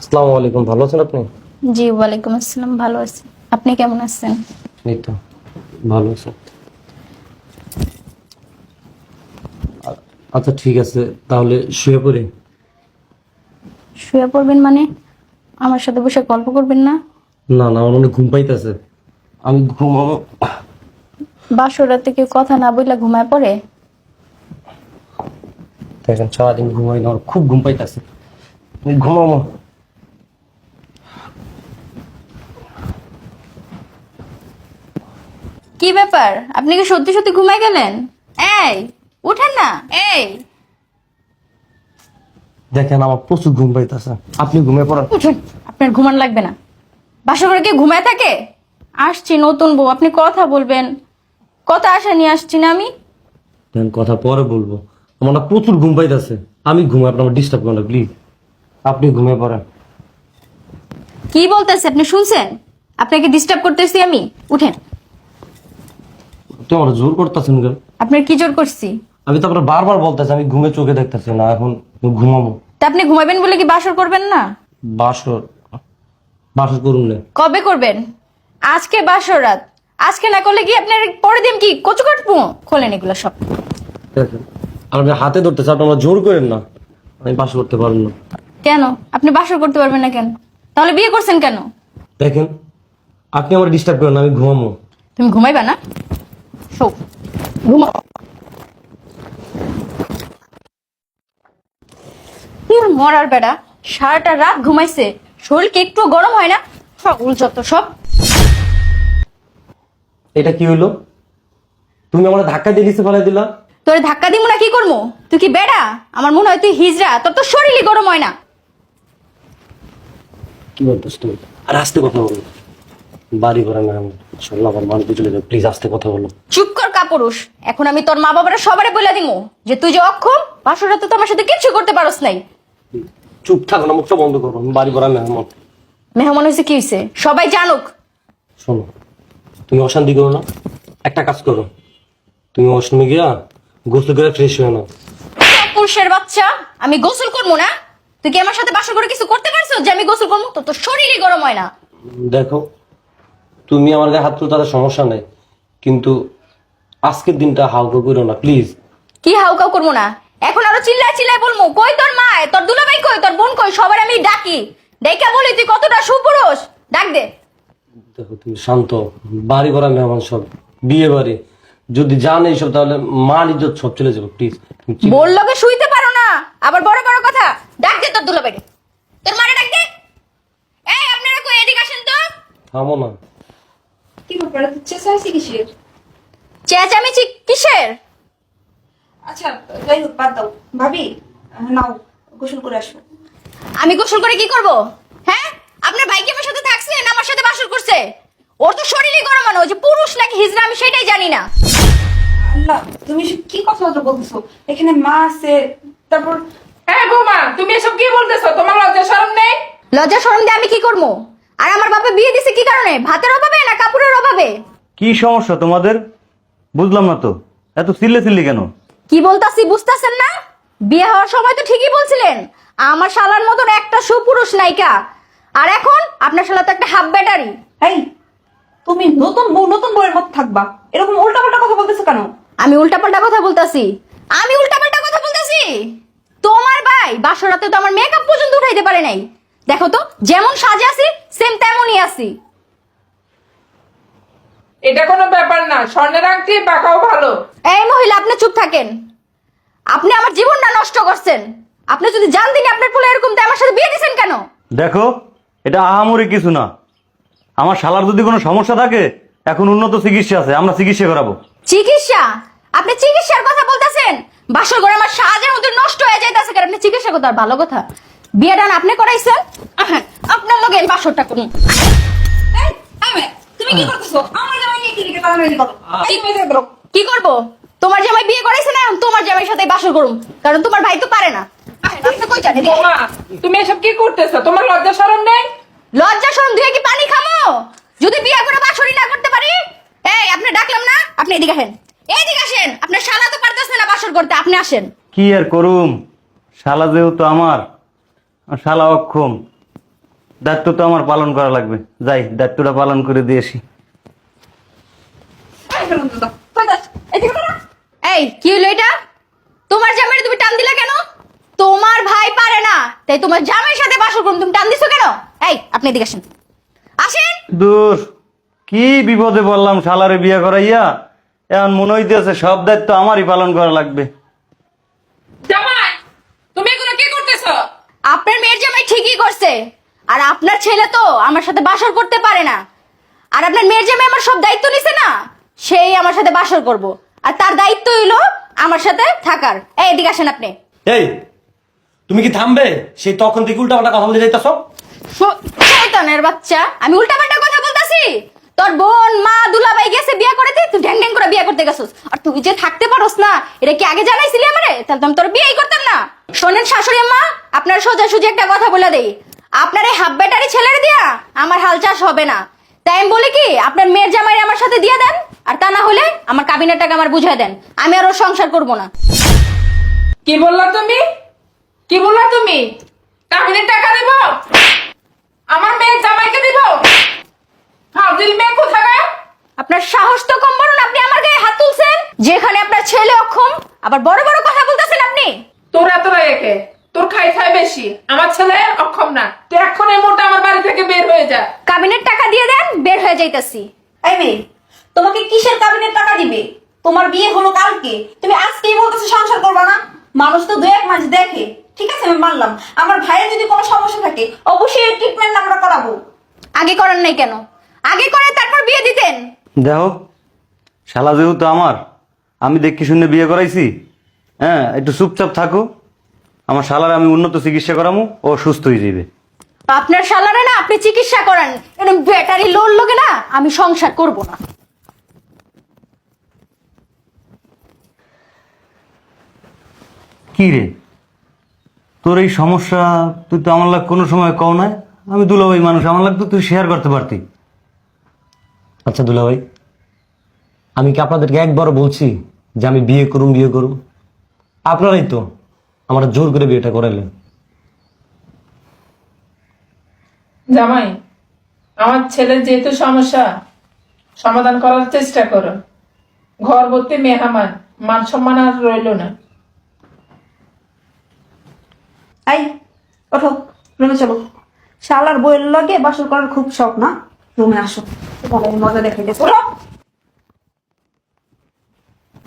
আসসালামু আলাইকুম ভালো আছেন আপনি? জি ওয়ালাইকুম আসসালাম ভালো আছি। আপনি কেমন আছেন? এই তো ভালো আছেন আ- আচ্ছা ঠিক আছে তাহলে শুয়ে পড়ি। শুয়ে পড়বেন মানে? আমার সাথে বসে গল্প করবেন না? না না আমার মনে ঘুম পাইতেছে। আমি ঘুমাবো। বাসর রাতে কেউ কথা না বললে ঘুমায় পড়ে? দেখেন সারাদিন ঘুমাই না খুব ঘুম পাইতেছে। ঘুমাবো। কি ব্যাপার? আপনি কি সত্যি সত্যি ঘুমায় গেলেন? এই উঠেন না। এই। দেখেন আমার প্রচুর ঘুম পাইতেছে। আপনি ঘুমিয়ে পড়েন। উঠুন আপনার ঘুমান লাগবে না। বাসা করে কি ঘুমায় থাকে? আসছি নতুন বউ আপনি কথা বলবেন। কথা আশা নিয়ে আসছি না আমি। কথা পরে বলব। আমার না প্রচুর ঘুম পাইতেছে। আমি ঘুমাই আপনার ডিস্টার্ব করেন প্লিজ আপনি ঘুমিয়ে পড়েন। কি বলতেছে আপনি শুনছেন? আপনাকে ডিস্টার্ব করতেছি আমি। উঠেন। তুই আমার জোর করতেছেন কেন? আপনার কি জোর করছি? আমি তো আপনার বারবার বলতেছি আমি ঘুমে চোখে দেখতেছি না এখন ঘুমাবো। তা আপনি ঘুমাবেন বলে কি বাসর করবেন না? বাসর? বাসর করুন না। কবে করবেন? আজকে বাসর রাত। আজকে না করলে কি আপনার পরের দিন কি কচু কাটবো খোলেন এগুলো সব? দেখেন আর আপনি হাতে ধরতেছে আপনি আমার জোর করেন না। আমি বাসর করতে পারব না। কেন? আপনি বাসর করতে পারবেন না কেন? তাহলে বিয়ে করছেন কেন? দেখেন আপনি আমার ডিস্টার্ব করেন আমি ঘুমাবো। তুমি ঘুমাইবা না? শো ঘুমাও। মরার বেড়া সারাটা রাত ঘুমাইছে। শরীর কি একটু গরম হয় না। সব উল্চত সব। এটা কি হইল? তুমি আমার ধাক্কা দিয়ে নিচে ফেলাই দিলা? তোর ধাক্কা দিব না কি করব তুই কি বেড়া? আমার মনে হয় তুই হিজড়া। তোর তো শরীরই গরম হয় না। কি বলতেছ তুমি? আর আস্তে কথা বলো। বাড়ি ঘরে না আমি শোনো আমার চলে যাও প্লিজ আস্তে কথা বলো। চুপ কর কাপুরুষ। এখন আমি তোর মা বাবারা সবারে বলে দিমু। যে তুই যে অক্ষম বাসরা তো আমার সাথে কিছু করতে পারস নাই। চুপ থাকো না মুখটা বন্ধ করো। আমি বাড়ি ঘরে মেহমান মেহমান হয়েছে কি হয়েছে? সবাই জানুক। শোনো তুমি অশান্তি করো না। একটা কাজ করো। তুমি ওয়াশরুমে গিয়া গোসল করে ফ্রেশ হয়ে নাও। পুরুষের বাচ্চা আমি গোসল করব না? তুই কি আমার সাথে বাসা করে কিছু করতে পারছ? যে আমি গোসল করব তো তোর শরীরই গরম হয় না। দেখো তুমি আমার গায়ে হাত তুলতে তাদের সমস্যা নেই কিন্তু আজকের দিনটা হালকা করো না প্লিজ কি হাউকাউ করব না? এখন আরও চিল্লায় চিল্লায় বলব কই তোর মা? তোর দুলাভাই কই? তোর বোন কই? সবার আমি ডাকি। ডেকে বলি তুই কতটা সুপুরুষ? ডাক দে। দেখো তুমি শান্ত বাড়ি করা মেহমান সব বিয়ে বাড়ি। যদি জান এইসব তাহলে মান ইজ্জত সব চলে যাবে প্লিজ চিন্তা- লগে শুইতে পারো না। আবার বড় বড় কথা ডাক দে তোর দুলাভাই তোর মারে ডাক দে। এই আপনারা কই এদিকে আসেন তো? থামো না। কি ব্যাপার এত চেঁচাইছি কিসের? চেঁচামেচি কিসের? আচ্ছা যাই হোক বাদ দাও। ভাবি নাও গোসল করে আসো। আমি গোসল করে কি করব? হ্যাঁ? আপনার ভাই কি আমার সাথে থাকছে না আমার সাথে বাসর করছে? ওর তো শরীরই গরম মানে যে পুরুষ নাকি হিজড়া আমি সেটাই জানি না। আল্লাহ তুমি কি কথাবার্তা বলতেছো? এখানে মা আছে তারপর হ্যাঁ বৌমা তুমি এসব কি বলতেছো? তোমার লজ্জা শরম নেই? লজ্জা শরম দিয়ে আমি কি করব? আর আমার বাবা বিয়ে দিছে কি কারণে? ভাতের অভাবে না কাপড়ের অভাবে? কি সমস্যা তোমাদের? বুঝলাম না তো। এত চিল্লে চিল্লি কেন? কি বলতাছি বুঝতাছেন না? বিয়ে হওয়ার সময় তো ঠিকই বলছিলেন। আমার শালার মতন একটা সুপুরুষ নায়িকা। আর এখন আপনার শালা তো একটা হাফ ব্যাটারি। এই তুমি নতুন বউ নতুন বউয়ের মতো থাকবা। এরকম উল্টাপাল্টা কথা বলতেছো কেন? আমি উল্টাপাল্টা কথা বলতাছি। আমি উল্টাপাল্টা কথা বলতাছি? তোমার ভাই বাসরাতে তো আমার মেকআপ পর্যন্ত উঠাইতে পারে নাই। দেখো তো যেমন সাজে আছি সেম তেমনই আছি। এটা কোনো ব্যাপার না স্বর্ণের আংটি পাকাও ভালো। এই মহিলা আপনি চুপ থাকেন। আপনি আমার জীবনটা নষ্ট করছেন। আপনি যদি জানতেন আপনার পোলা এরকম তাই আমার সাথে বিয়ে দিয়েছেন কেন? দেখো এটা আহামরি কিছু না। আমার শালার যদি কোনো সমস্যা থাকে এখন উন্নত চিকিৎসা আছে আমরা চিকিৎসা করাবো। চিকিৎসা? আপনি চিকিৎসার কথা বলতেছেন? বাসর ঘরে আমার সাহায্যের মধ্যে নষ্ট হয়ে যাইতেছে কারণ আপনি চিকিৎসা করতে ভালো কথা। আপনি করাইছেন? আপনার লগে বাসরটা করুন। তুমি কি করতেছো? আমার জামাই নিয়ে কি করো এই মেয়ে দেখো কি করব? তোমার জামাই বিয়ে করাইছে না তোমার জামাইয়ের সাথে বাসর করুম। কারণ তোমার ভাই তো পারে না। তুমি এসব কি করতেছো? তোমার লজ্জা শরম নেই? লজ্জা শরম ধুয়ে কি পানি খামো? যদি বিয়ে করে বাসরি না করতে পারি? এই আপনি ডাকলাম না? আপনি এদিকে আসেন। এদিকে আসেন। আপনার শালা তো পারতেছে না বাসর করতে। আপনি আসেন। কি আর করুম? শালা যেহেতু আমার শালা অক্ষম দায়িত্ব তো আমার পালন করা লাগবে। যাই দায়িত্বটা পালন করে দিয়েছি। এই কি হলো এটা? তোমার জামাইরে তুমি টান দিলা কেন? তোমার ভাই পারে না। তাই তোমার জামাইয়ের সাথে বাসর করুন তুমি টান দিছো কেন? এই আপনি এদিকে আসেন। আসেন। দূর কি বিপদে বললাম শালারে বিয়ে করাইয়া? এখন মনে হইতেছে সব দায়িত্ব আমারই পালন করা লাগবে জামাই তুমি এগুলো কি করতেছো আপনার মেয়ের জামাই ঠিকই করছে? আর আপনার ছেলে তো আমার সাথে বাসর করতে পারে না। আর আপনার মেয়ের জামাই আমার সব দায়িত্ব নিছে না সেই আমার সাথে বাসর করব। আর তার দায়িত্ব হইল আমার সাথে থাকার। এই এদিকে আসেন আপনি। এই তুমি কি থামবে? সেই তখন থেকে উল্টা পাল্টা কথা বলতে যাইতাছ? শয়তানের বাচ্চা আমি উল্টাপাল্টা কথা বলতাছি? তোর বোন মা দুলাভাই গেছে বিয়ে করতে তুই ঢ্যাং ঢ্যাং করে বিয়ে করতে গেছিস। আর তুই যে থাকতে পারোস না এটা কি আগে জানাইছিলি আমারে? তাহলে তো আমি তোর বিয়েই করতাম না। শোনেন শাশুড়ি আম্মা আপনার সোজা সুজি একটা কথা বলে দেই। আপনার এই হাফ ব্যাটারি ছেলের দিয়া আমার হাল চাষ হবে না। তাই আমি বলি কি আপনার মেয়ের জামাই আমার সাথে দিয়ে দেন আর তা না হলে আমার কাবিনের টাকা আমার বুঝাই দেন। আমি আর ওর সংসার করব না। কি বললা তুমি? কি বললা তুমি? কাহিনীর টাকা দিব? আমার মেয়ের জামাইকে দিব? ফাজিল মেয়ে কোথাকার? আপনার সাহস তো কম বড় না আপনি আমার গায়ে হাত তুলছেন? যেখানে আপনার ছেলে অক্ষম আবার বড় বড় তোর এত একে তোর খাই খাই বেশি। আমার ছেলে অক্ষম না। তুই এখন এই মোটা আমার বাড়ি থেকে বের হয়ে যা। কাবিনের টাকা দিয়ে দেন বের হয়ে যাইতাছি। এই মেয়ে তোমাকে কিসের কাবিনের টাকা দিবে? তোমার বিয়ে হলো কালকে। তুমি আজকেই বলতেছো সংসার করবা না? মানুষ তো দু এক মাস দেখে। ঠিক আছে আমি মানলাম। আমার ভাইয়ের যদি কোনো সমস্যা থাকে অবশ্যই ট্রিটমেন্ট আমরা করাবো। আগে করেন নাই কেন? আগে করে তারপর বিয়ে দিতেন। দেখো শালা যেহেতু আমার আমি দেখি শুনে বিয়ে করাইছি। হ্যাঁ একটু চুপচাপ থাকো। আমার শালার আমি উন্নত চিকিৎসা করামু ও সুস্থ হয়ে যাবে আপনার সালারে না আপনি চিকিৎসা করেন। এরকম ব্যাটারি লোর লোকে না আমি সংসার করব না। কি রে? তোর এই সমস্যা তুই তো আমার লাগ কোনো সময় কও না আমি দুলাভাই মানুষ আমার লাগতো তুই শেয়ার করতে পারতি। আচ্ছা দুলা ভাই আমি কি আপনাদেরকে একবার বলছি যে আমি বিয়ে করুম বিয়ে করুম? আপনারাই তো আমার জোর করে বিয়েটা করাইলেন। জামাই আমার ছেলের যেহেতু সমস্যা সমাধান করার চেষ্টা করো। ঘর ভর্তি মেহমান মান সম্মান আর রইল না। এই ওঠো রুমে চলো। শালার বইয়ের লগে বাসর করার খুব শখ না? রুমে আসো। মজা দেখাই দিয়েছি ওঠো!